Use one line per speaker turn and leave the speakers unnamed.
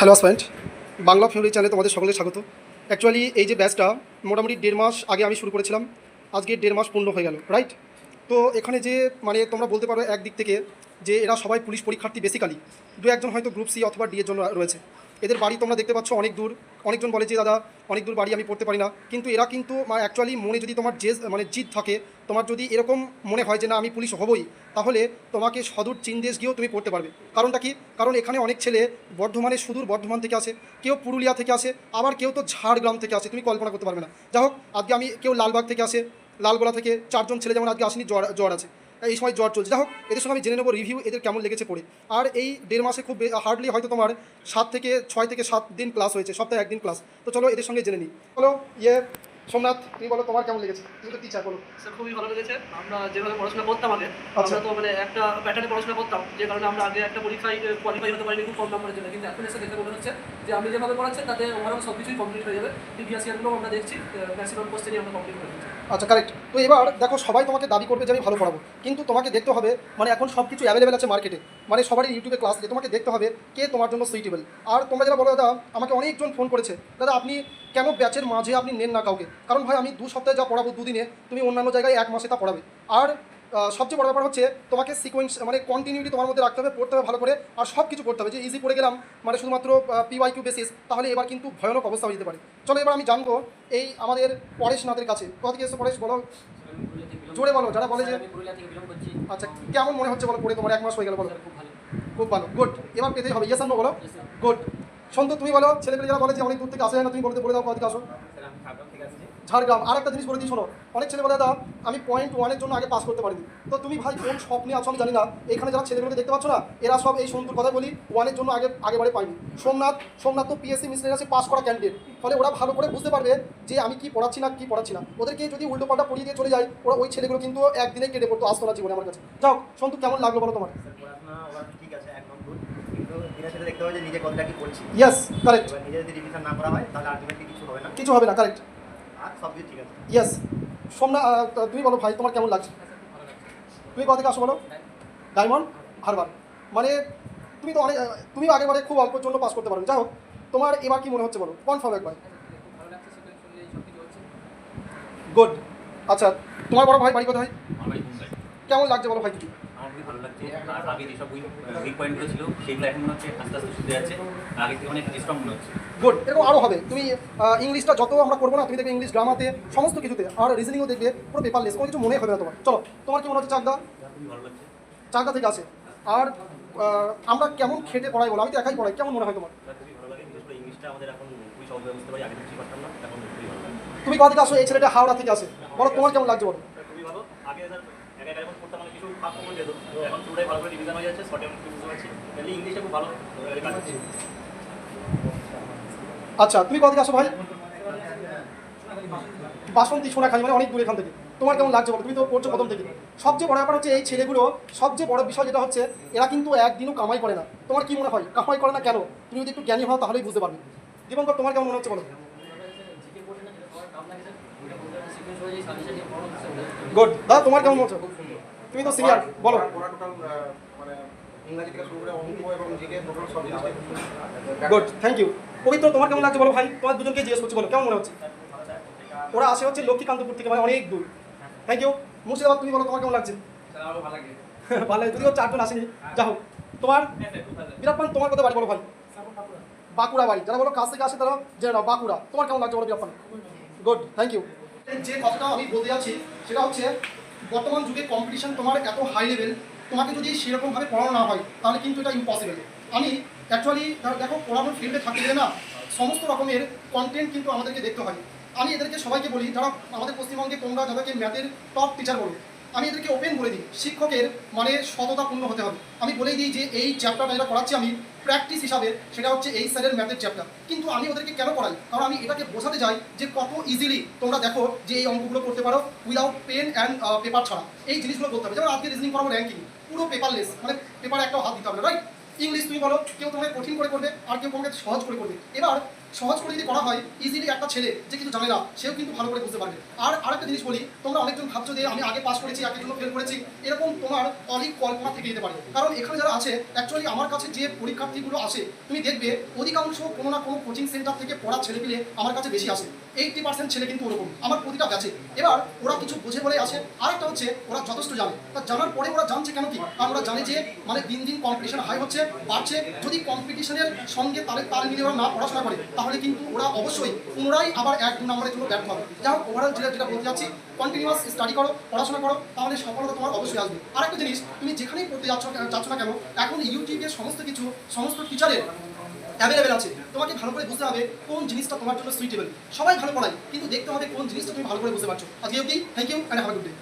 Hello স্প্যান্ট Bangla family চ্যানেলে তোমাদের সকলে স্বাগত। অ্যাকচুয়ালি এই যে ব্যাচটা মোটামুটি দেড় মাস আগে আমি শুরু করেছিলাম, আজকে দেড় মাস পূর্ণ হয়ে গেল রাইট তো এখানে যে মানে তোমরা বলতে পারো একদিক থেকে যে, এরা সবাই পুলিশ পরীক্ষার্থী বেসিক্যালি দু একজন হয়তো গ্রুপ সি অথবা ডি এর জন্য রয়েছে। এদের বাড়ি তোমরা দেখতে পাচ্ছ অনেক দূর। অনেকজন বলে যে, দাদা, অনেক দূর বাড়ি আমি পড়তে পারি না। কিন্তু এরা কিন্তু অ্যাকচুয়ালি মনে যদি তোমার যে মানে জিদ থাকে, তোমার যদি এরকম মনে হয় যে, না, আমি পুলিশ হবই, তাহলে তোমাকে সদূর চীন দেশ গিয়েও তুমি পড়তে পারবে। কারণটা কি? কারণ এখানে অনেক ছেলে বর্ধমানে সুদূর বর্ধমান থেকে আসে, কেউ পুরুলিয়া থেকে আসে, আবার কেউ তো ঝাড়গ্রাম থেকে আসে, তুমি কল্পনা করতে পারবে না। যাই হোক, আজকে আমি কেউ লালবাগ থেকে আসে, লালগোলা থেকে চারজন ছেলে যেমন আজকে আসেনি, জ্বর জ্বর আছে। এই সময় জ্বর চলছে। যাই হোক এদের সঙ্গে আমি জেনে নেব রিভিউ এদের কেমন লেগেছে পড়ে। আর এই দেড় মাসে খুব হার্ডলি হয়তো তোমার সাত থেকে ছয় থেকে সাত দিন ক্লাস হয়েছে সপ্তাহে একদিন ক্লাস তো চলো এদের সঙ্গে জেনে নিই। বলো ইয়ে সোমনাথ তুমি বলো তোমার কেমন লেগেছে? তুমি তো টিচার বলো।
স্যার খুবই ভালো লেগেছে। আমরা যেভাবে পড়াশোনা করতাম আগে
আচ্ছা।
আমরা তো মানে একটা প্যাটার্নে পড়াশোনা করতাম যে কারণে আমরা আগে একটা পরীক্ষায় কোয়ালিফাই হতে পারিনি খুব কম নম্বরের জন্য। কিন্তু এখন এসে দেখে মনে হচ্ছে যে আমি যেভাবে পড়াচ্ছি, তাতে ওভারঅল সব কিছুই কমপ্লিট হয়ে যাবে। প্রিভিয়াস ইয়ারগুলো আমরা দেখছি ম্যাক্সিমাম কোশ্চেনই আমরা কমপ্লিট করে দিচ্ছি।
আচ্ছা কারেক্ট তো এবার দেখো, সবাই তোমাকে দাবি করবে যে আমি ভালো পড়াবো। কিন্তু তোমাকে দেখতে হবে মানে এখন সব কিছু অ্যাভেলেবেল আছে মার্কেটে মানে সবারই ইউটিউবে ক্লাস আছে। তোমাকে দেখতে হবে কে তোমার জন্য সুইটেবল আর তোমরা যারা বলো দাদা, আমাকে অনেকজন ফোন করেছে। দাদা, আপনি কেন ব্যাচের মাঝে আপনি নেন না কাউকে? কারণ ভাই, আমি দু সপ্তাহে যা পড়াবো দুদিনে, তুমি অন্যান্য জায়গায় এক মাসে তা পড়াবে। আর সবচেয়ে বড় ব্যাপার হচ্ছে তোমাকে সিকোয়েন্স মানে কন্টিনিউটি তোমার মধ্যে রাখতে হবে পড়তে হবে ভালো করে আর সব কিছু পড়তে হবে। যে ইজি পড়ে গেলাম মানে শুধুমাত্র পিওয়াই কিউ বেসিস তাহলে এবার কিন্তু ভয়ানক অবস্থা হয়ে যেতে পারে। চলো এবার আমি জানব এই আমাদের পরেশনাথের কাছে। কথা কি এসে পরেশ বলো? জোরে বলো যারা বলে যে আচ্ছা কেমন মনে হচ্ছে বলো পড়ে তোমার এক মাস হয়ে গেল বলো।
খুব ভালো।
গুড এবার পেতেই হবে। ইয়েস বলো? গুড সন্ত তুমি বলো ছেলেপেলে যারা বলে যে অনেক দূর থেকে আসে না তুমি বলতে বলে দাও কোথা থেকে আসো?
ঝাড়গ্রাম
আর একটা জিনিস বলে দিই শোনো। অনেক ছেলে বলে দাদা আমি পয়েন্ট ওয়ানের জন্য আগে পাস করতে পারিনি। তো তুমি ভাই কোন স্বপ্নে আছো আমি জানি না। এখানে যারা ছেলেগুলোকে দেখতে পাচ্ছ না এরা সব এই সন্তুর কথা বলি ওয়ানের জন্য আগে আগেবারে পাইনি। সোমনাথ সোমনাথ তো পিএসসি মিসলেনাসে পাস করা ক্যান্ডিডেট ফলে ওরা ভালো করে বুঝতে পারবে যে আমি কি পড়াচ্ছি না কি পড়াচ্ছি না। ওদেরকে যদি উল্টো পাল্টা পড়িয়ে দিয়ে চলে যায় ওরা ওই ছেলেগুলো কিন্তু একদিনে কেটে পড়তো আসতো না জীবনে আমার কাছে। যাও সন্তু কেমন লাগল বলো তোমার?
ঠিক আছে একদম দেখতে হবে যে নিজে কতটা কি করছি।
ইয়েস কারেক্ট
নিজে যদি রিভিশন না করা হয় তাহলে আলটিমেটলি কিছু হবে না।
কিছু হবে না কারেক্ট
আর সব কিছু ঠিক আছে।
ইয়েস সোমনাথ আহ, তুমি বলো ভাই তোমার কেমন লাগছে? তুমি কোথা থেকে আসো বলো? ডায়মন্ড হারবার মানে তুমি তো অনেক তুমি আগেবারে খুব অল্পের জন্য পাস করতে পারো। যাই হোক তোমার এবার কি মনে হচ্ছে বলো? কনফার্ম একবার।
হচ্ছে
গুড আচ্ছা তোমার বড় ভাই বাড়ি কোথায়? কেমন লাগছে বলো ভাই?
আমার খুবই ভালো লাগছে। আর আগে যেসব উইক পয়েন্টগুলো ছিল সেগুলো এখন মনে হচ্ছে আস্তে আস্তে শুধু যাচ্ছে আগে থেকে অনেক স্ট্রং মনে হচ্ছে।
গুড এরকম আরও হবে। তুমি ইংলিশটা যত আমরা করব না তুমি দেখবে ইংলিশ গ্রামাতে সমস্ত কিছুতে আর রিজনিংও দেখবে পুরো পেপারলেস কোনো কিছু মনে হবে না তোমার। চলো তোমার কি মনে হচ্ছে চাকদা চাকদা থেকে আছে। আর আমরা কেমন খেটে পড়াই বলো? আমি তো একাই পড়াই কেমন মনে হয় তোমার? তুমি কোথা থেকে আসো? এই ছেলেটা হাওড়া থেকে আসে। বলো তোমার কেমন লাগছে বলো?
আগে একা যখন মানে কিছু ফাঁক কমন যেত। এখন পুরোটাই ভালো করে রিভিশন হয়ে যাচ্ছে শর্টে অনেক কিছু বুঝতে তাহলে ইংলিশে খুব ভালো আহ, হচ্ছে।
আচ্ছা তুমি কোথা থেকে আসো ভাই? বাসন্তী সোনাখালি মানে অনেক দূর এখান থেকে। তোমার কেমন লাগছে বলো? তুমি তো পড়ছো প্রথম থেকে। সবচেয়ে বড় ব্যাপার হচ্ছে এই ছেলেগুলো সবচেয়ে বড় বিষয় যেটা হচ্ছে এরা কিন্তু একদিনও কামাই করে না। তোমার কি মনে হয়? কামাই করে না কেন? তুমি যদি একটু জ্ঞানী হও তাহলেই বুঝতে পারবে। দীপঙ্কর তোমার কেমন মনে হচ্ছে বলো? গুড দাদা তোমার কেমন মনে হচ্ছে? তুমি তো সিনিয়র বলো।
মানে
গুড থ্যাংক ইউ পবিত্র তোমার কেমন লাগছে বলো ভাই? তোমার দুজনকে জিজ্ঞেস করছি বলো কেমন মনে হচ্ছে? ওরা আসে হচ্ছে লক্ষ্মীকান্তপুর থেকে ভাই অনেক দূর। থ্যাংক ইউ মুর্শিদাবাদ তুমি বলো তোমার কেমন লাগছে?
ভালো লাগে।
যদিও চারজন আসেনি। যা হোক তোমার বিরাটপান তোমার কথা বাড়ি বলো ভাই? বাঁকুড়া বাড়ি। যারা বলো কাছ থেকে আসে তারা জেনে নাও বাঁকুড়া। তোমার কেমন লাগছে বলো বিরাটপান গুড থ্যাংক ইউ যে কথাটা আমি বলতে যাচ্ছি সেটা হচ্ছে বর্তমান যুগে কম্পিটিশন তোমার এত হাই লেভেল তোমাকে যদি সেরকমভাবে পড়ানো না হয়, তাহলে কিন্তু এটা ইম্পসিবল আমি অ্যাকচুয়ালি দেখো পড়ানোর ফিল্ডে থাকতে গেলে না। সমস্ত রকমের কন্টেন্ট কিন্তু আমাদেরকে দেখতে হয়। আমি এদেরকে সবাইকে বলি যারা আমাদের পশ্চিমবঙ্গে তোমরা যাদেরকে ম্যাথের টপ টিচার বলো আমি এদেরকে ওপেন বলে দিই। শিক্ষকের মানে সততাপূর্ণ হতে হবে। আমি বলেই দিই যে, এই চ্যাপ্টারটা যেটা করাচ্ছি আমি প্র্যাকটিস হিসাবে, সেটা হচ্ছে এই স্যারের ম্যাথের চ্যাপ্টার কিন্তু আমি ওদেরকে কেন করাই? কারণ আমি এটাকে বোঝাতে চাই যে, কত ইজিলি তোমরা দেখো যে, এই অঙ্কগুলো করতে পারো উইদাউট পেন অ্যান্ড পেপার ছাড়া। এই জিনিসগুলো করতে হবে। যেমন আজকে রিজনিং করাবো র্যাঙ্কিং পুরো পেপারলেস মানে পেপারে একটা হাত দিতে হবে রাইট ইংলিশ তুমি বলো, কেউ তোমাকে কঠিন করে করবে, আর কেউ তোমাকে সহজ করে করবে। এবার সহজ করে যদি করা হয় ইজিলি একটা ছেলে যে কিছু জানে না, সেও কিন্তু ভালো করে বুঝতে পারবে। আর আরেকটা জিনিস বলি, তোমরা অনেকজন ভাবছ যে আমি আগে পাস করেছি একের জন্য ফেল করেছি, এরকম তোমার অনেক কল্পনা থেকে যেতে পারে। কারণ এখানে যারা আছে অ্যাকচুয়ালি আমার কাছে যে পরীক্ষার্থীগুলো আসে, তুমি দেখবে অধিকাংশ কোনো না কোনো কোচিং সেন্টার থেকে পড়া ছেলে পেলে আমার কাছে বেশি আসে। এইটটি পার্সেন্ট ছেলে কিন্তু ওরকম, আমার প্রতিটা ব্যাচে এবার ওরা কিছু বুঝে বলে আসে, আরেকটা হচ্ছে ওরা যথেষ্ট জানে। তা জানার পরে ওরা জানছে কেন কি? কারণ ওরা জানে যে মানে দিন দিন কম্পিটিশন হাই হচ্ছে, বাড়ছে। যদি কম্পিটিশনের সঙ্গে তাদের তাল মিলিয়ে ওরা না পড়াশোনা করে তাহলে কিন্তু ওরা অবশ্যই পুনরায় আবার এক দু নম্বরের জন্য ব্যর্থ হবে। যাই হোক ওভারঅল যেটা যেটা বলতে চাচ্ছি কন্টিনিউয়াস স্টাডি করো, পড়াশোনা করো, তাহলে সফলতা তোমার অবশ্যই আসবে। আরেকটা জিনিস, তুমি যেখানেই পড়তে যাচ্ছ যাচ্ছ না কেন, এখন ইউটিউবে সমস্ত কিছু, সমস্ত টিচারের অ্যাভেলেবেল আছে। তোমাকে ভালো করে বুঝতে হবে কোন জিনিসটা তোমার জন্য সুইটেবল সবাই ভালো পড়ায়, কিন্তু দেখতে হবে কোন জিনিসটা তুমি ভালো করে বুঝতে পারছ। আজকে অব্দি thank you and have good day